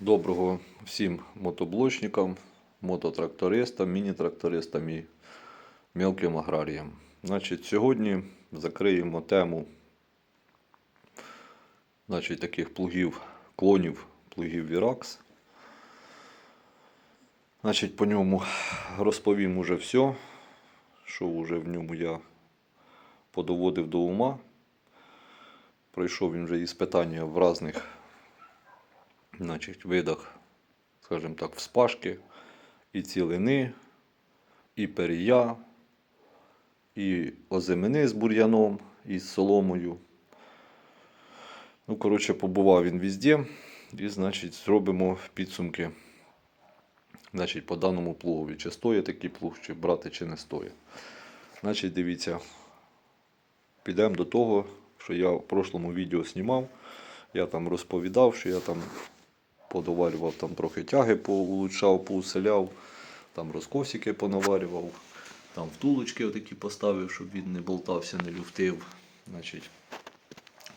Доброго всім мотоблочникам, мототрактористам, міні-трактористам і мелким аграріям. Значить, сьогодні закриємо тему значить, таких плугів, клонів, плугів Virax. Значить, по ньому розповім уже все, що вже в ньому я подоводив до ума. Пройшов він вже іспитання в різних значить, видах, скажімо так, вспашки, і цілини, і перія, і озимини з бур'яном, і з соломою. Ну, коротше, побував він везде. І, значить, зробимо підсумки значить, по даному плугові. Чи стоїть такий плуг, чи брати, чи не стоїть. Значить, дивіться, підемо до того, що я в прошлому відео знімав. Я там розповідав, що я там подоварював там трохи тяги, поулучшав, поуселяв, там розкосики понаварював, там втулочки отакі поставив, щоб він не болтався, не люфтив. Значить,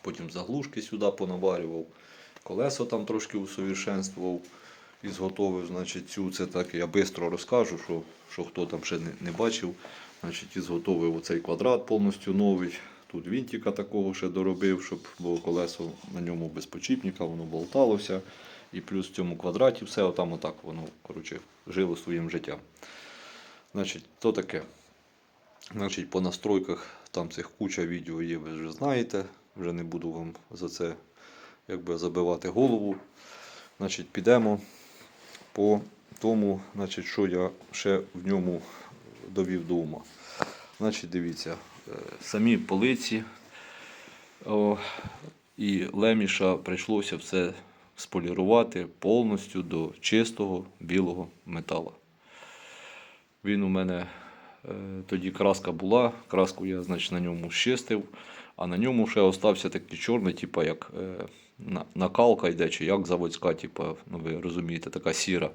потім заглушки сюди понаварював, колесо там трошки усовершенствував і зготовив. Значить, цю це так я швидко розкажу, що, що хто там ще не, не бачив. Значить, і зготовив оцей квадрат повністю новий. Тут вінтика такого ще доробив, щоб було колесо на ньому без почіпника, воно болталося. І плюс в цьому квадраті все отам отак воно коротше, жило своїм життям. Значить, то таке. Значить, по настройках там цих куча відео є, ви вже знаєте. Вже не буду вам за це якби, забивати голову. Значить, підемо по тому, значить, що я ще в ньому довів до ума. Значить, дивіться, е, самі полиці о, і леміша прийшлося все сполірувати повністю до чистого білого металу. Він у мене е, тоді краска була, краску я значить, на ньому щистив, а на ньому ще остався такий чорний, типу, як е, накалка йде, чи як заводська, типу, ну ви розумієте, така сіра.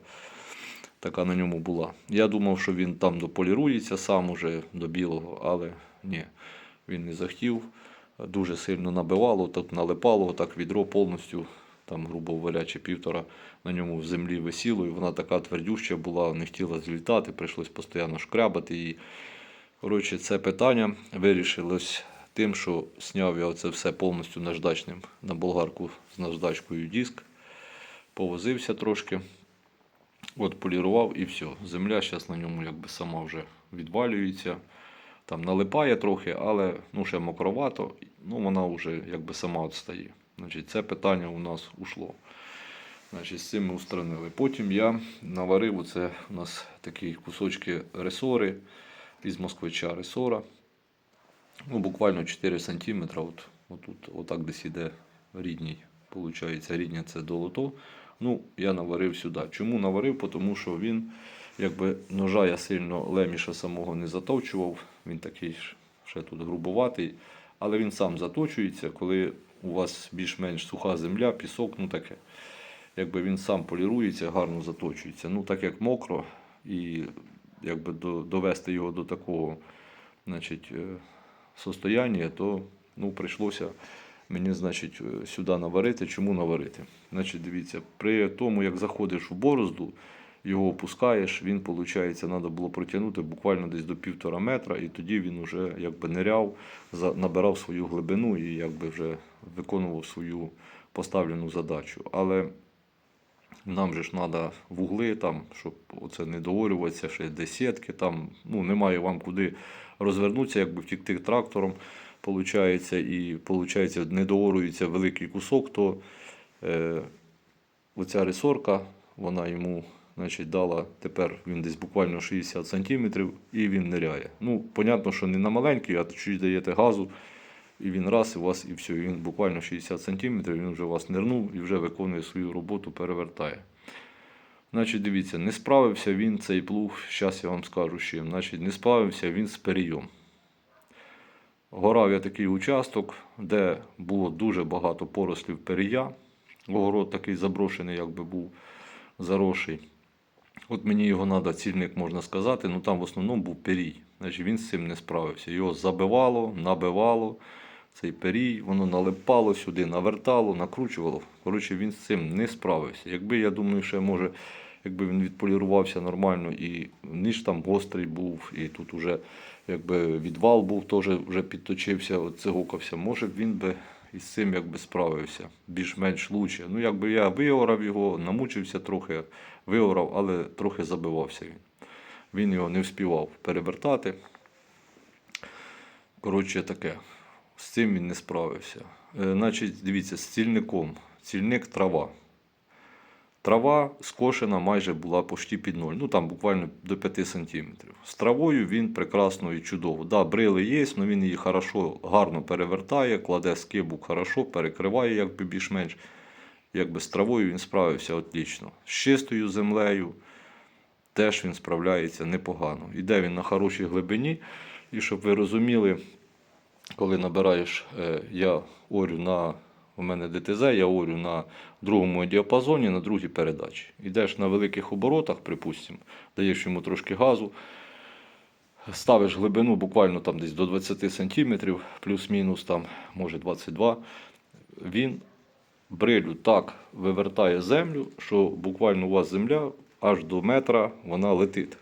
Така на ньому була. Я думав, що він там дополірується сам уже до білого, але ні, він не захотів. Дуже сильно набивало, так налипало, так відро повністю, там, грубо говоря, півтора на ньому в землі висіло, і вона така твердюща була, не хотіла злітати, прийшлось постійно шкрябати її. Коротше, це питання вирішилось тим, що зняв я це все повністю наждачним на болгарку з наждачкою диск, повозився трошки. От полірував і все. Земля зараз на ньому якби сама вже відвалюється. Там налипає трохи, але ну, ще мокровато, ну вона вже якби сама відстає. Значить, це питання у нас ушло. Значить, з цим ми устранили. Потім я наварив оце у нас такі кусочки ресори із москвича ресора. Ну, буквально 4 см. От, отут, отак десь іде рідній. Получається, рідня це долото. Ну, я наварив сюди. Чому наварив? Тому що він, якби ножа я сильно леміша самого не заточував. Він такий ще тут грубоватий. Але він сам заточується, коли у вас більш-менш суха земля, пісок, ну таке. Якби він сам полірується, гарно заточується. Ну, так як мокро, і якби до- довести його до такого значить, е, состояння, то ну, прийшлося мені значить, е, сюди наварити. Чому наварити? Значить, дивіться, при тому, як заходиш у борозду, його опускаєш, він, виходить, треба було протягнути буквально десь до півтора метра, і тоді він вже якби ниряв, набирав свою глибину і якби вже виконував свою поставлену задачу. Але нам же ж треба вугли, там, щоб оце не доорюватися, ще десятки, там ну, немає вам куди розвернутися, якби втікти трактором, получається, і получається, не доорюється великий кусок, то е, оця ресорка, вона йому значить, дала тепер він десь буквально 60 см і він ниряє. Ну, понятно, що не на маленький, а чуть даєте газу, і він раз, і у вас, і все. Він буквально 60 см, він вже вас нирнув і вже виконує свою роботу, перевертає. Значить, дивіться, не справився він цей плуг, зараз я вам скажу чим. Значить, не справився він з перейом. Горав я такий участок, де було дуже багато порослів перія. Огород такий заброшений, якби був заросший. От мені його треба, цільник можна сказати, ну там в основному був перій. Значить, він з цим не справився. Його забивало, набивало. цей перій, воно налипало сюди, навертало, накручувало. Коротше, він з цим не справився. Якби я думаю, ще може, якби він відполірувався нормально, і ніж там гострий був, і тут уже якби відвал був, теж вже підточився, от цигукався, може б він би із цим якби справився більш-менш лучше. Ну, якби я виорав його, намучився трохи, виорав, але трохи забивався він. Він його не вспівав перевертати. Коротше, таке. З цим він не справився. Е, значить, дивіться, з цільником. Цільник трава. Трава скошена майже була почти під ноль. Ну там буквально до 5 сантиметрів. З травою він прекрасно і чудово. Да, брили є, але він її хорошо, гарно перевертає, кладе скибу хорошо, перекриває якби більш-менш. Якби з травою він справився отлично. З чистою землею теж він справляється непогано. Іде він на хорошій глибині. І щоб ви розуміли, коли набираєш, е, я орю на у мене ДТЗ, я орю на другому діапазоні, на другій передачі. Йдеш на великих оборотах, припустимо, даєш йому трошки газу, ставиш глибину буквально там десь до 20 см, плюс-мінус, там, може 22 Він брилю так вивертає землю, що буквально у вас земля аж до метра вона летить,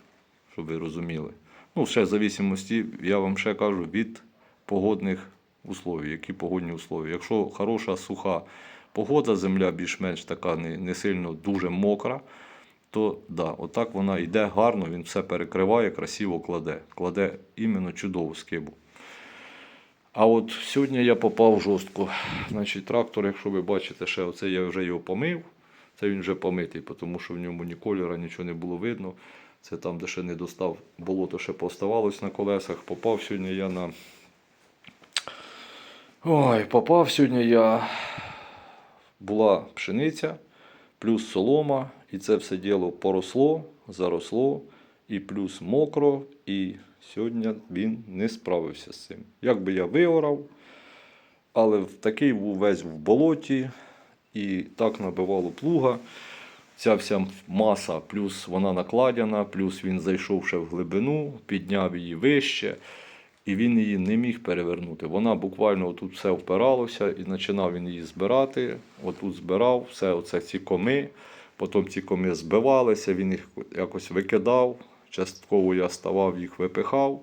щоб ви розуміли. Ну, ще в зависимості, я вам ще кажу, від погодних условій, які погодні условия. Якщо хороша суха погода, земля більш-менш така не, не сильно дуже мокра, то да, отак вона йде гарно, він все перекриває, красиво кладе. Кладе іменно чудову скибу. А от сьогодні я попав жорстко. Значить, трактор, якщо ви бачите, ще оце я вже його помив. Це він вже помитий, тому що в ньому ні кольора, нічого не було видно. Це там, де ще не достав, болото ще поставалось на колесах. Попав сьогодні я на. Ой, попав сьогодні я. Була пшениця, плюс солома, і це все діло поросло, заросло, і плюс мокро. І сьогодні він не справився з цим. Як би я виорав, але такий був весь в болоті, і так набивало плуга. Ця вся маса, плюс вона накладена, плюс він зайшов ще в глибину, підняв її вище, і він її не міг перевернути. Вона буквально тут все впиралося, і починав він її збирати. Отут збирав все, оце ці коми. Потім ці коми збивалися, він їх якось викидав. Частково я ставав, їх випихав.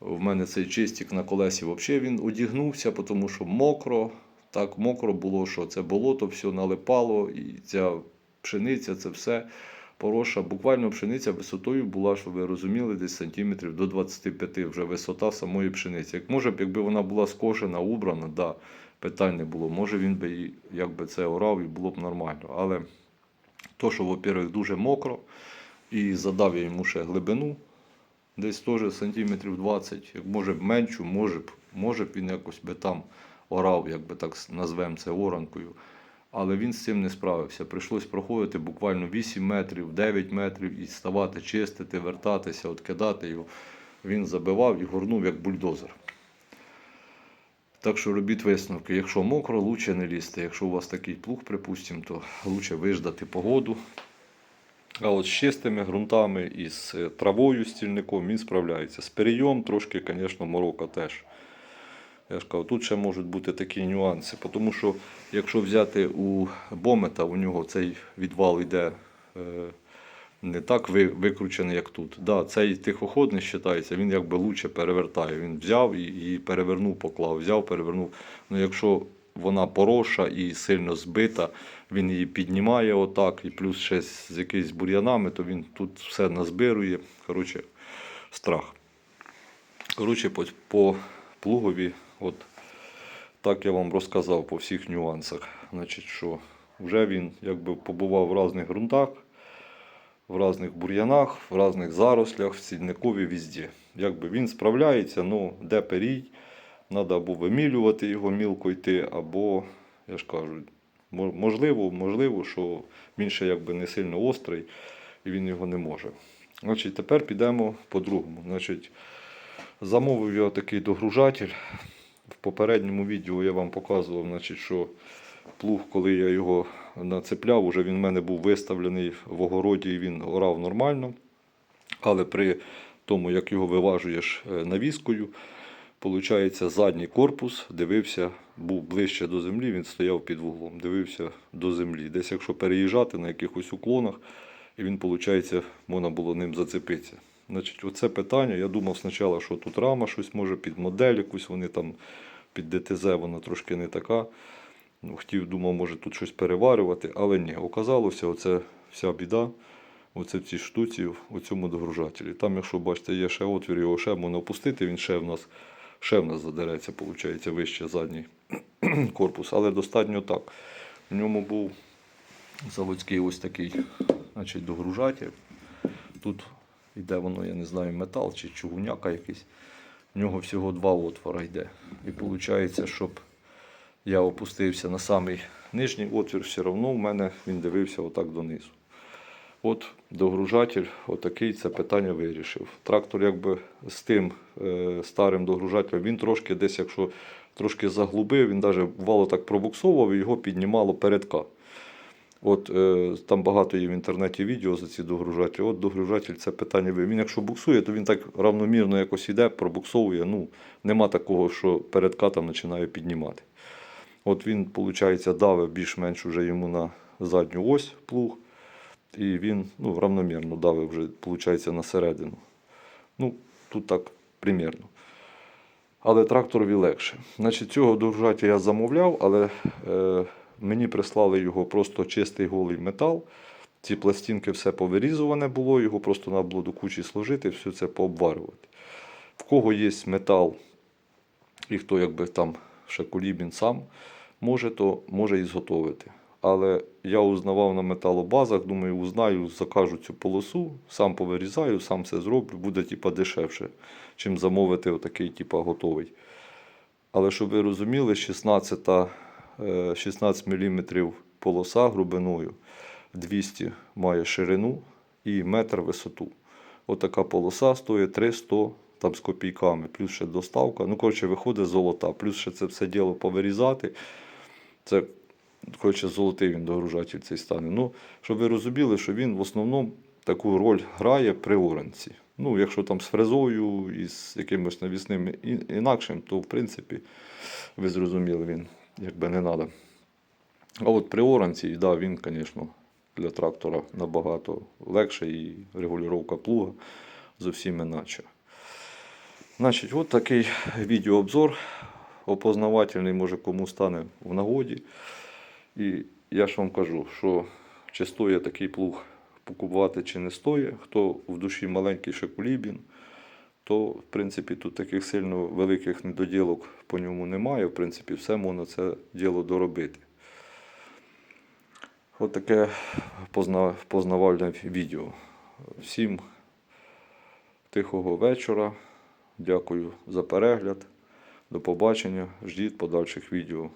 В мене цей чистик на колесі взагалі він одігнувся, тому що мокро. Так мокро було, що це болото все налипало, і ця пшениця, це все пороша. Буквально пшениця висотою була, щоб ви розуміли, десь сантиметрів до 25 вже висота самої пшениці. Як може б, якби вона була скошена, убрана, да, питань не було. Може він би якби це орав і було б нормально. Але то, що, во-первых, дуже мокро, і задав я йому ще глибину, десь теж сантиметрів 20, як може б меншу, може б, може б він якось би там орав, як би так назвемо це оранкою. Але він з цим не справився. Прийшлось проходити буквально 8 метрів, 9 метрів і ставати, чистити, вертатися, откидати його. Він забивав і горнув як бульдозер. Так що робіть висновки. Якщо мокро, лучше не лізти. Якщо у вас такий плуг, припустимо, то лучше виждати погоду. А от з чистими ґрунтами і з е, травою, стільником він справляється. З перейом трошки, звісно, морока теж. Я ж кажу, тут ще можуть бути такі нюанси, тому що якщо взяти у бомета, у нього цей відвал йде е, не так ви- викручений, як тут. Да, цей тихоходний вважається, він якби лучше перевертає. Він взяв і, і перевернув, поклав, взяв, перевернув. Ну, якщо вона пороша і сильно збита, він її піднімає отак, і плюс ще з якимись бур'янами, то він тут все назбирує. Коротше, страх. Коротше, по плугові, от так я вам розказав по всіх нюансах. Значить, що вже він якби побував в різних ґрунтах, в різних бур'янах, в різних зарослях, в сідникові візді. Якби він справляється, ну де перій, треба або вимілювати його мілко йти, або, я ж кажу, можливо, можливо, що він ще якби не сильно острий і він його не може. Значить, тепер підемо по-другому. Значить, Замовив я такий догружатель. Попередньому відео я вам показував, значить, що плуг, коли я його нацепляв, уже він в мене був виставлений в огороді і він орав нормально. Але при тому, як його виважуєш е, навіскою, Получається, задній корпус дивився, був ближче до землі, він стояв під вуглом, дивився до землі. Десь якщо переїжджати на якихось уклонах, і він, виходить, можна було ним зацепитися. Значить, оце питання. Я думав спочатку, що тут рама щось може під модель якусь, вони там під ДТЗ вона трошки не така. Ну, хотів, думав, може тут щось переварювати, але ні. Оказалося, оце вся біда. Оце в цій штуці, у цьому догружателі. Там, якщо бачите, є ще отвір, його ще можна опустити, він ще в нас, ще в нас задереться, виходить, вище задній корпус. Але достатньо так. В ньому був заводський ось такий значить, догружатель. Тут йде воно, я не знаю, метал чи чугуняка якийсь. В нього всього два отвора йде. І виходить, щоб я опустився на самий нижній отвір, все одно в мене він дивився отак донизу. От догружатель, отакий це питання вирішив. Трактор якби з тим е, старим догружателем, він трошки десь, якщо трошки заглубив, він навіть вало так пробуксовував і його піднімало передка. От е, там багато є в інтернеті відео за ці догружателі. От догружатель це питання. Він якщо буксує, то він так равномірно якось іде, пробуксовує. Ну, нема такого, що передка там починає піднімати. От він, виходить, давив більш-менш уже йому на задню ось плуг. І він ну, равномірно давив вже, виходить, на середину. Ну, тут так примірно. Але тракторові легше. Значить, цього догружателя я замовляв, але е, мені прислали його просто чистий голий метал. Ці пластинки все повирізуване було, його просто треба було до кучі сложити, все це пообварювати. В кого є метал, і хто якби там ще кулібін сам може, то може і зготовити. Але я узнавав на металобазах, думаю, узнаю, закажу цю полосу, сам повирізаю, сам все зроблю, буде типа, дешевше, чим замовити отакий, типа, готовий. Але щоб ви розуміли, 16, е, 16 мм полоса грубиною 200 має ширину і метр висоту. Отака полоса стоїть 300 там з копійками, плюс ще доставка. Ну, коротше, виходить золота, плюс ще це все діло повирізати. Це коротше, золотий він догружатель цей стане. Ну, щоб ви розуміли, що він в основному таку роль грає при оранці. Ну, якщо там з фрезою і з якимось навісним інакшим, то в принципі ви зрозуміли, він якби не треба. А от при оранці, да, він, звісно, для трактора набагато легше і регулювання плуга зовсім іначе. Значить, от такий відеообзор опознавательний, може кому стане в нагоді. І я ж вам кажу, що чи стоїть такий плуг покупувати, чи не стоїть. Хто в душі маленький шекулібін, то в принципі тут таких сильно великих недоділок по ньому немає. В принципі, все можна це діло доробити. От таке познавальне відео. Всім тихого вечора. Дякую за перегляд. До побачення. Ждіть подальших відео.